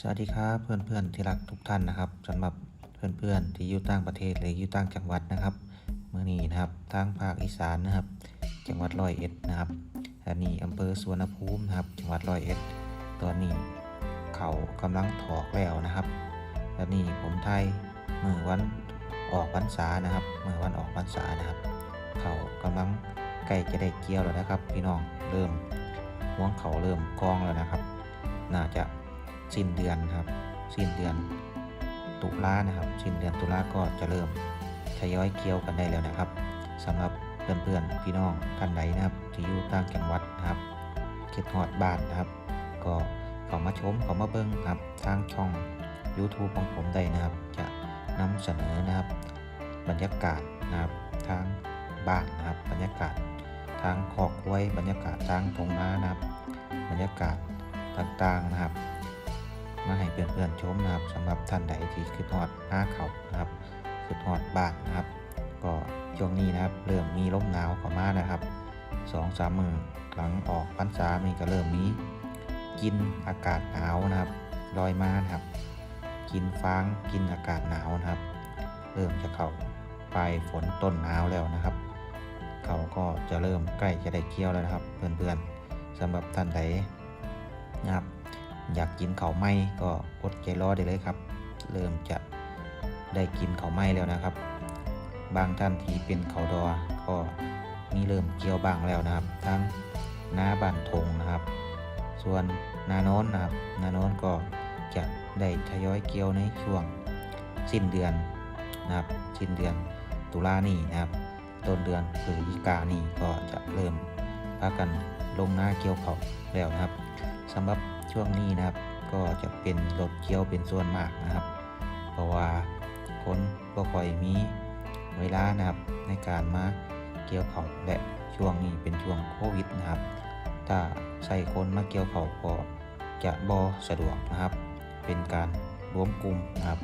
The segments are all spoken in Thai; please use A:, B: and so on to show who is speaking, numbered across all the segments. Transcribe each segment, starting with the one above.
A: สวัสดีครับเพื่อนๆที่รักทุกท่านนะครับสำหรับเพื่อนๆที่อยู่ต่างประเทศหรืออยู่ต่างจังหวัดนะครับเมื่อนี้นะครับทางภาคอีสานนะครับ จังหวัดร้อยเอ็ดนะครับอันนี้อำเภอสวนภูมินะครับ จังหวัดร้อยเอ็ดตอนนี้เขากำลังถอกแล้วนะครับและนี่ผมไทยเมื่อวันออกพรรษานะครับเมื่อวันออกพรรษานะครับ เขากำลังใกล้จะได้เกี่ยวแล้วนะครับ พี่น้องเริ่มห่วงเขาเริ่มกองแล้วนะครับ น่าจะ สิ้นเดือนครับสิ้นเดือนตุลานะครับสิ้นเดือนตุลาก็จะเริ่มทยอยเกี่ยวกันได้แล้วนะครับสำหรับเพื่อนๆพี่น้องท่านใดนะครับที่อยู่ต่างจังหวัดนะครับคิดฮอดบ้านนะครับ ก็เข้ามาชมเข้ามาเบิ้งครับทางช่อง YouTube ของผมได้นะครับ จะนำเสนอนะครับ บรรยากาศนะครับทางบ้านนะครับ บรรยากาศทางคอกไว้บรรยากาศทางทงนานะครับ บรรยากาศต่างๆนะครับ มาให้เพื่อนๆชมนะครับสำหรับท่านใดที่คือทอดหน้าเขานะครับคือทอดบ้านนะครับ ก็ช่วงนี้นะครับเริ่มมีลมหนาวเข้ามานะครับสองสามมือหลังออกพรรษานี่ก็เริ่มมีกินอากาศหนาวนะครับลอยมานะครับ กินฟางกินอากาศหนาวนะครับ เริ่มจะเข้าปลายฝนต้นหนาวแล้วนะครับ เขาก็จะเริ่มใกล้จะได้เกี่ยวแล้วนะครับ เพื่อนๆสำหรับท่านใดนะครับ อยากกินเขาไหม้ก็อดใจรอได้เลยครับ เริ่มจะได้กินเขาไหม้แล้วนะครับ บางท่านที่เป็นเขาดอ ก็มีเริ่มเกี่ยวบ้างแล้วนะครับ ทั้งหน้าบ้านทงนะครับ ส่วนนาโน้นนะครับนาโน้นก็จะได้ทยอยเกี่ยวในช่วงสิ้นเดือนนะครับสิ้นเดือนตุลานี่นะครับ ต้นเดือนพฤศจิกานี่ก็จะเริ่มพากันลงหน้าเกี่ยวเขาแล้วนะครับสำหรับ ช่วงนี้นะครับ ก็จะเป็นรถเกี่ยวเป็นส่วนมากนะครับ เพราะว่าคนก็ค่อยมีเวลานะครับในการมาเกี่ยวเขาและช่วงนี้เป็นช่วงโควิดนะครับ ถ้าใส่คนมาเกี่ยวเขาก็จะบอสะดวกนะครับ เป็นการรวมกลุ่มนะครับ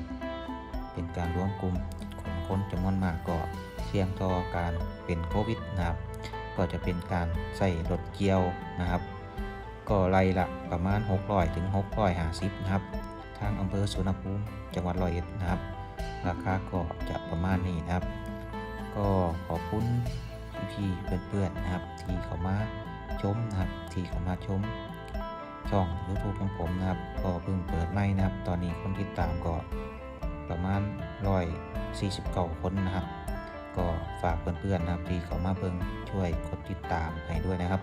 A: เป็นการรวมกลุ่มของคนจำนวนมากก็เสี่ยงต่อการเป็นโควิดนะครับ ก็จะเป็นการใส่รถเกี่ยวนะครับ ก็ไล่ละประมาณ 600ถึง650นะครับ ทางอำเภอสุวรรภูมิจังหวัดร้อยเอ็ดนะครับ ราคาก็จะประมาณนี้นะครับ ก็ขอบคุณพี่ๆเพื่อนๆนะครับ ที่เข้ามาชมนะครับ ที่เข้ามาชมช่อง YouTube ของผมนะครับ ก็เพิ่งเปิดใหม่นะครับ ตอนนี้คนติดตามก็ประมาณ149คนนะครับ ก็ฝากเพื่อนๆนะครับที่เข้ามาเบิ่งช่วยกดติดตามให้ด้วยนะครับ